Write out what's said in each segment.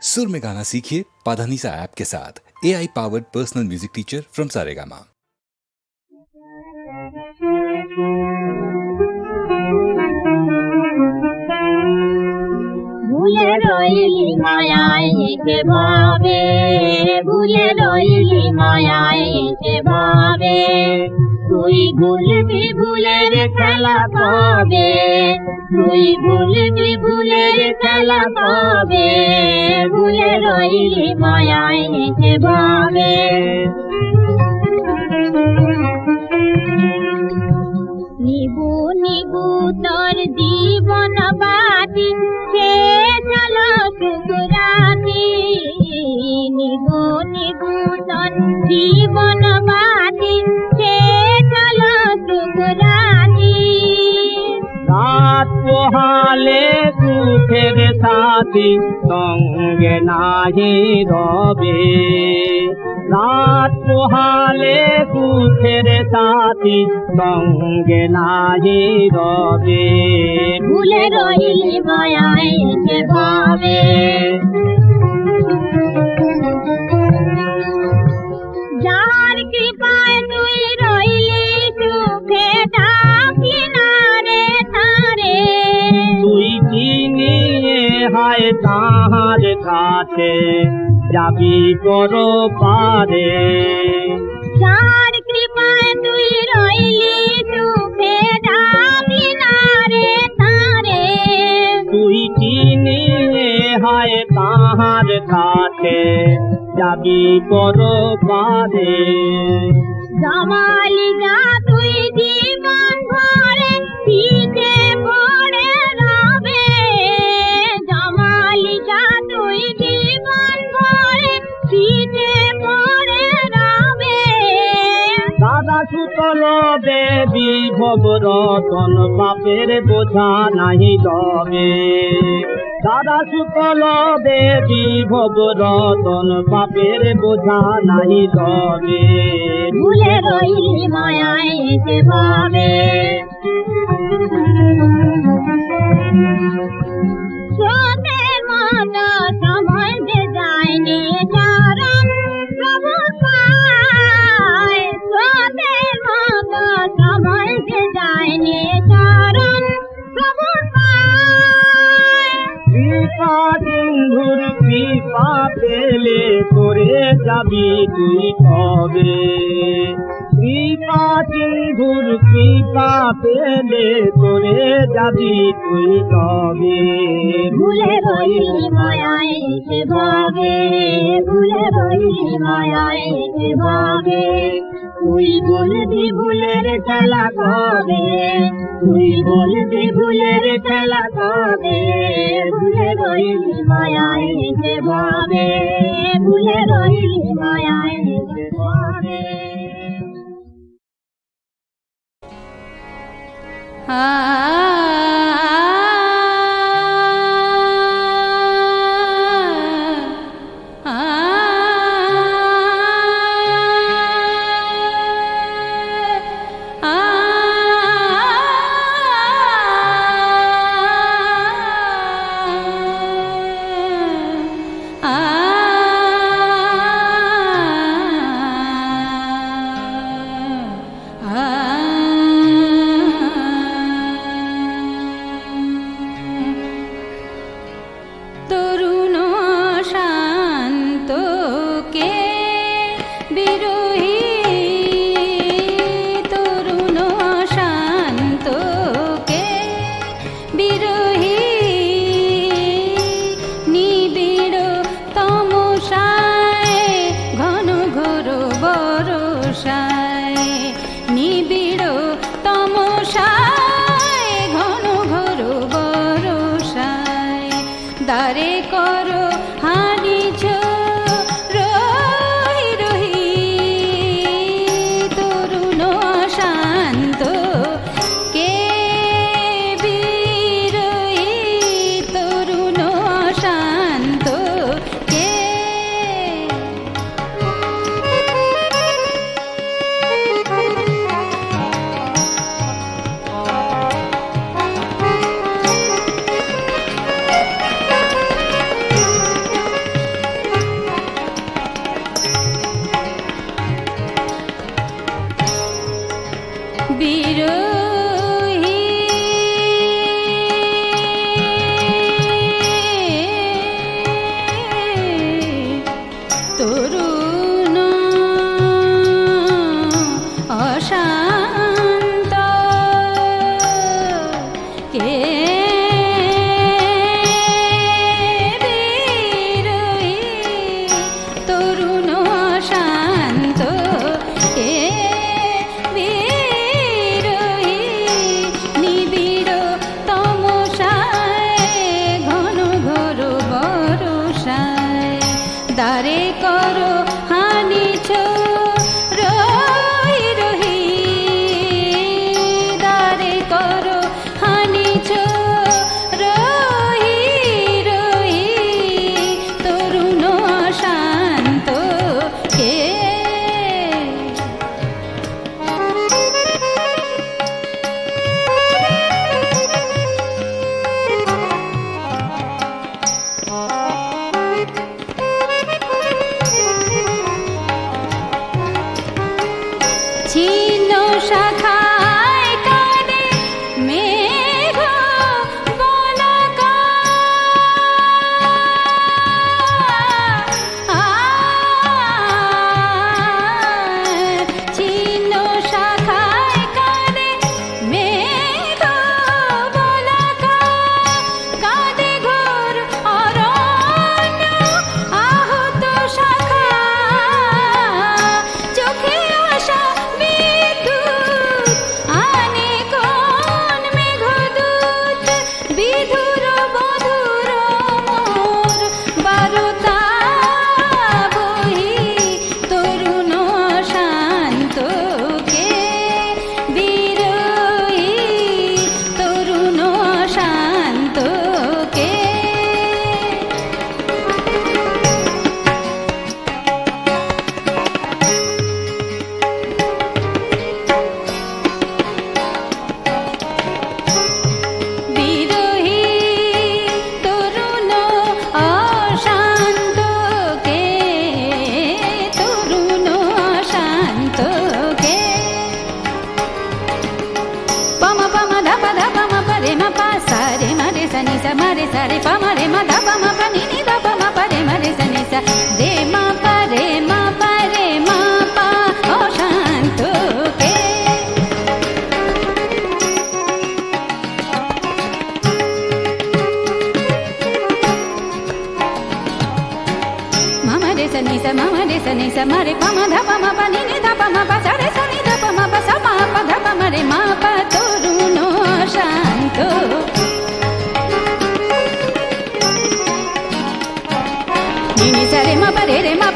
सुर में गाना सीखिए पाधानीसा ऐप के साथ। A I powered personal music teacher from Saregama भूले रोईली माया के भावे भूले रोईली माया के भावे তুই ভুলবি ভুলের খেলা পাবে তুই ভুলবি ভুলের খেলা পাবে ভুলে রইলি মায়ায় ভাবে। নিবু নিবু তোর জীবন বাতি সাথী সঙ্গে নাহি রবে। রাত পোহালে সুখের সাথী সঙ্গে নাহি রবে। ভুলে রইলি মায়ায় এসে ভাবে। হায় তাহার কাছে যাবি করো পারে। যার কৃপায় তুই রইলি সুখে ডাকলি না রে তারে। তুই চিনিয়ে হায় তাহার কাছে যাবি করো পারে। জমালি যা তুই জীবন ভরে পিছে দাদা সুতল দেবী ভগরতন বাপের বোঝা নাহি লবে। দাদা সুতল দেবী ভগরতন বাপের বোঝা নাহি লবে। ভুলে রইলি মায়ায় এসে ভাবে। স্রোতের সময় যে যায়নি পেলে করে যাবি তুই কবে? কৃপা সিন্ধুর কৃপা পেলে করে যাবি তুই কবে ভুলে রইলি মায়ায় ভাবে ভুলে রইলি মায়ায় ভাবে তুই বলবি ভুলের খেলা কবে, তুই বলবি ভুলের খেলা কবে। ভুলে রইলি মায়ায় ভাবে ভুলে রইলি মায়ায় ভাবে ಆ సరి సరి పమరి మధ పమ పని పమ పరి మరి సని స eres más.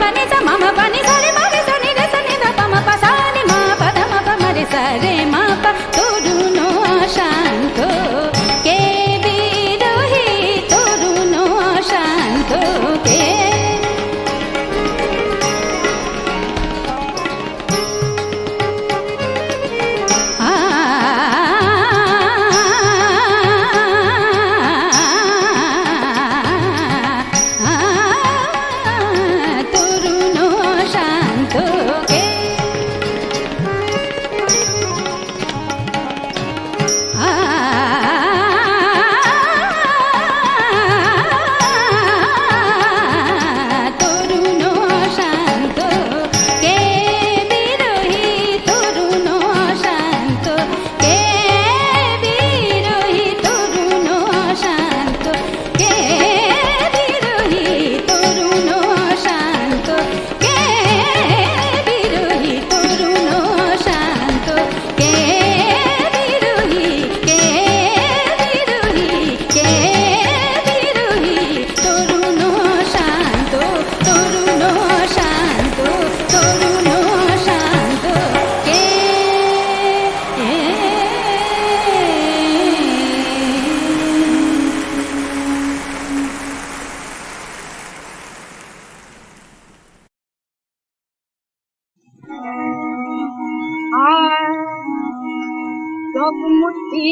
टमुठी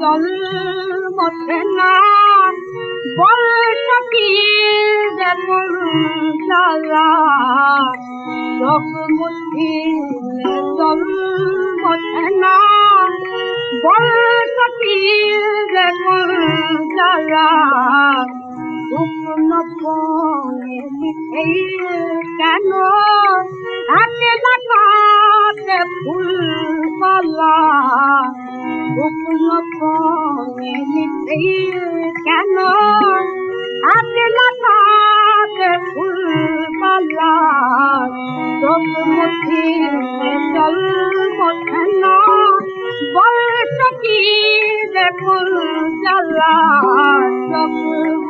दोल बथन बल लकी दिलि तोल बथन बल चकी दिल না কেন? হাতে লাগাতে ফুল পালা কেন? হাতে লাগাতে ফুল পালা চোখ মুখে চল না বল সকি ফুল চালা চোখ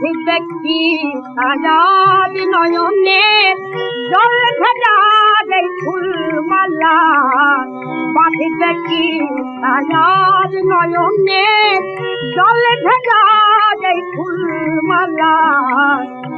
বাঁধি দেখি আজাদ নয়নে জল ভেজা দেই ফুলমালা বাঁধি দেখি আজাদ নয়নে জল ভেজা দেই ফুলমালা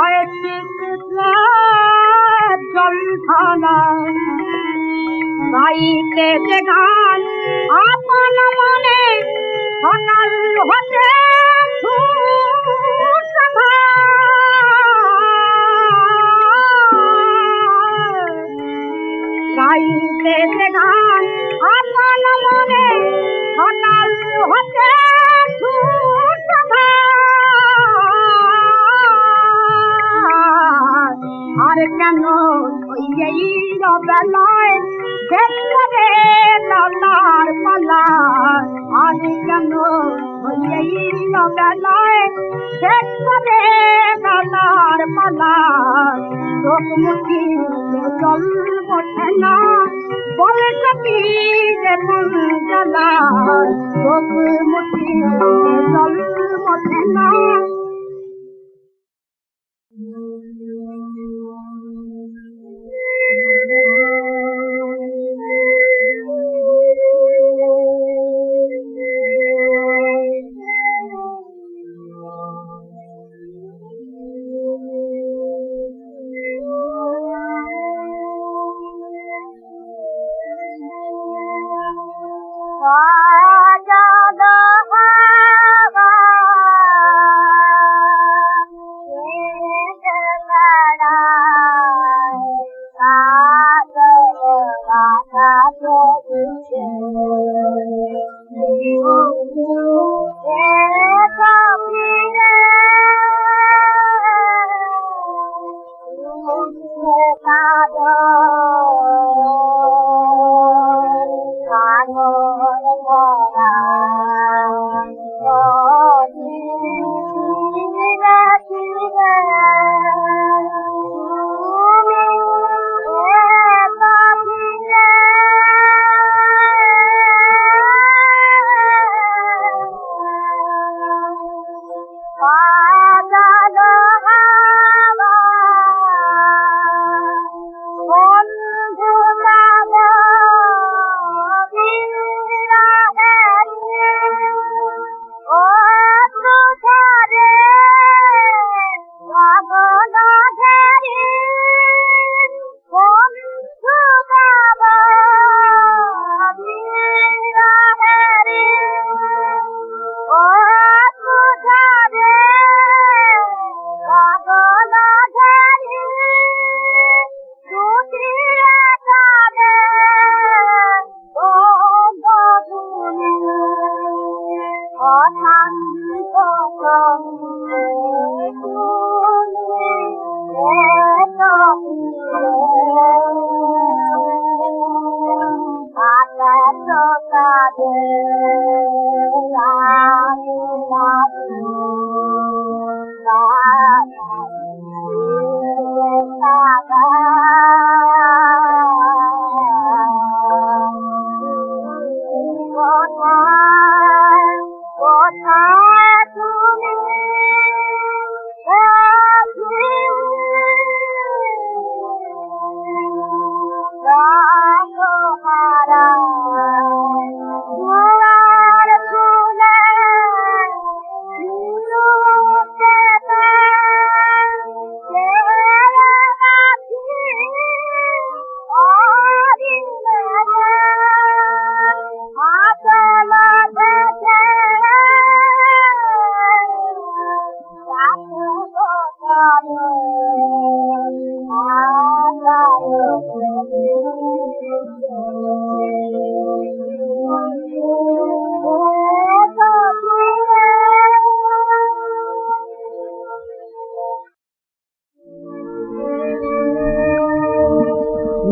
আয় চিৎলা জল খানা গাইতে যে গান আপন মনে হতে গাইতে যে গান আপন মনে হতে আর কেন? ওই এই বেলায় শেষ করে লালার পালা আর কেন? ওই এই বেলায় শেষ করে লালার পালা চোখ মুখি জল বসে না, বলে সকি যে মন জ্বালা চোখ মুখি জল বসে না।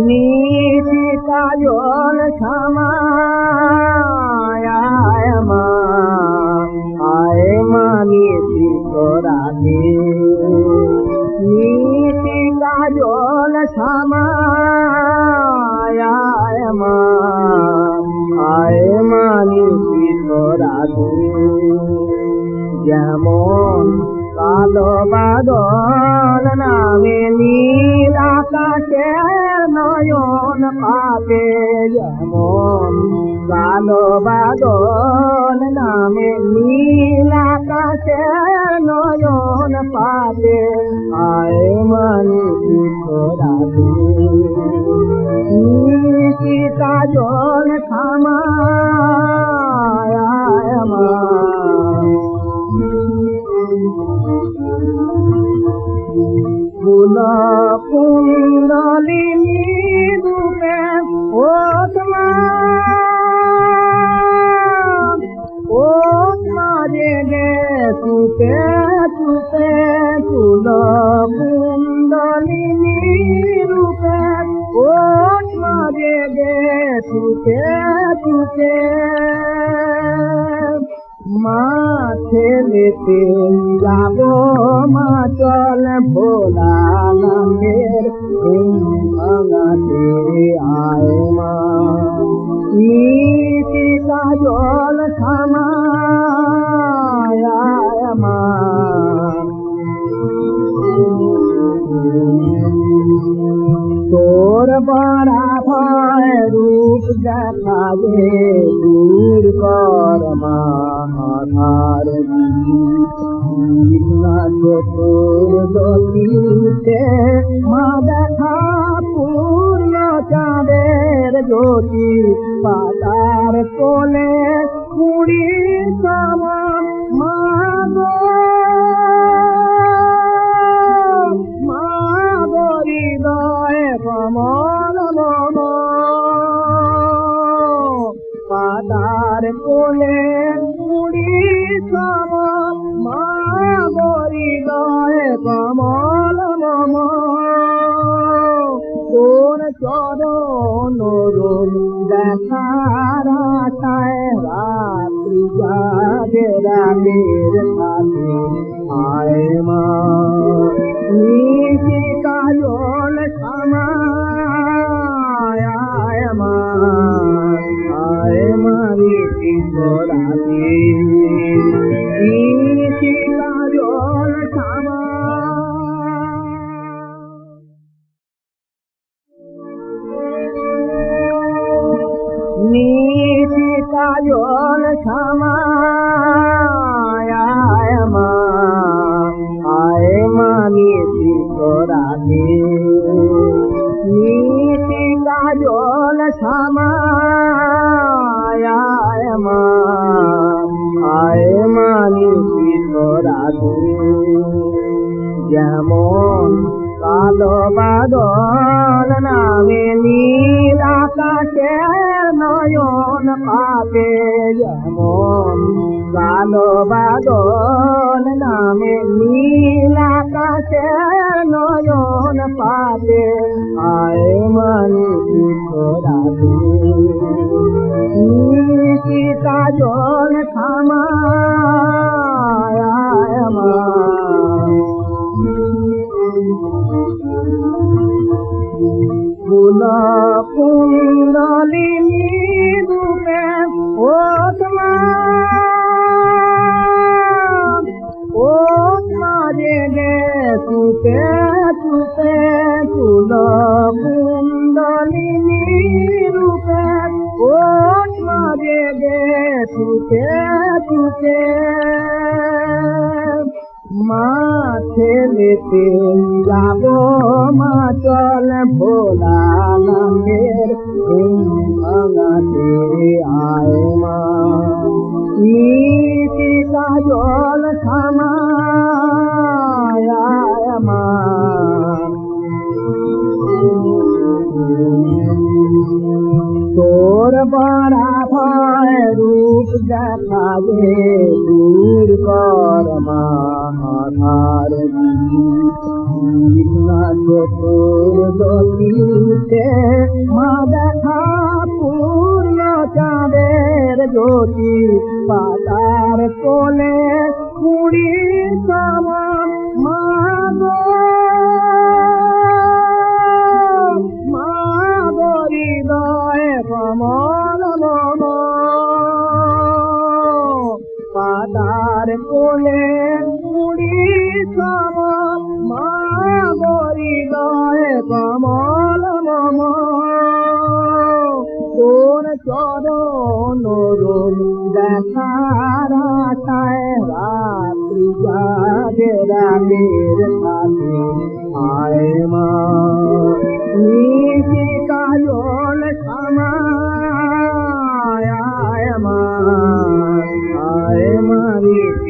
你的大院，什么？दोल नाम नीला का नयुनि पापे मन काल बा दोन नाम नीला काया नयुनि पापे आयमि राज खम জল খামায় মা ফুল কুণ্ডলিনী রূপে ওতমা ওতমা রে রে তুপে তুপে লেতে যাব মা চল ভোলা নামের ভাঙাতে আয় মা। জল থামায় মা। তোর বড়া ভয় রূপ দেখা যে দূর কর মা लाल तोली पूर चादर ज्योति पालार तोले कुड़ी त दारा पिया गिरेरे आयम নীতি কাজল ছামায় আয় মা আয় মা নীতি রাতে যেমন কালো বাদল নামে নীল আকাশের নয়ন পাবে যেমন কালো বাদল নামে নীল আকাশের जन पाजे आय मीटी खाली नीती का जन था मोल মাঠে লেতে যাব মা চল ভোলা নামের ঘুম ভাঙাতে আয় ڪونه ٻڙي سمي مهل আয় মা ني ڳالو الدين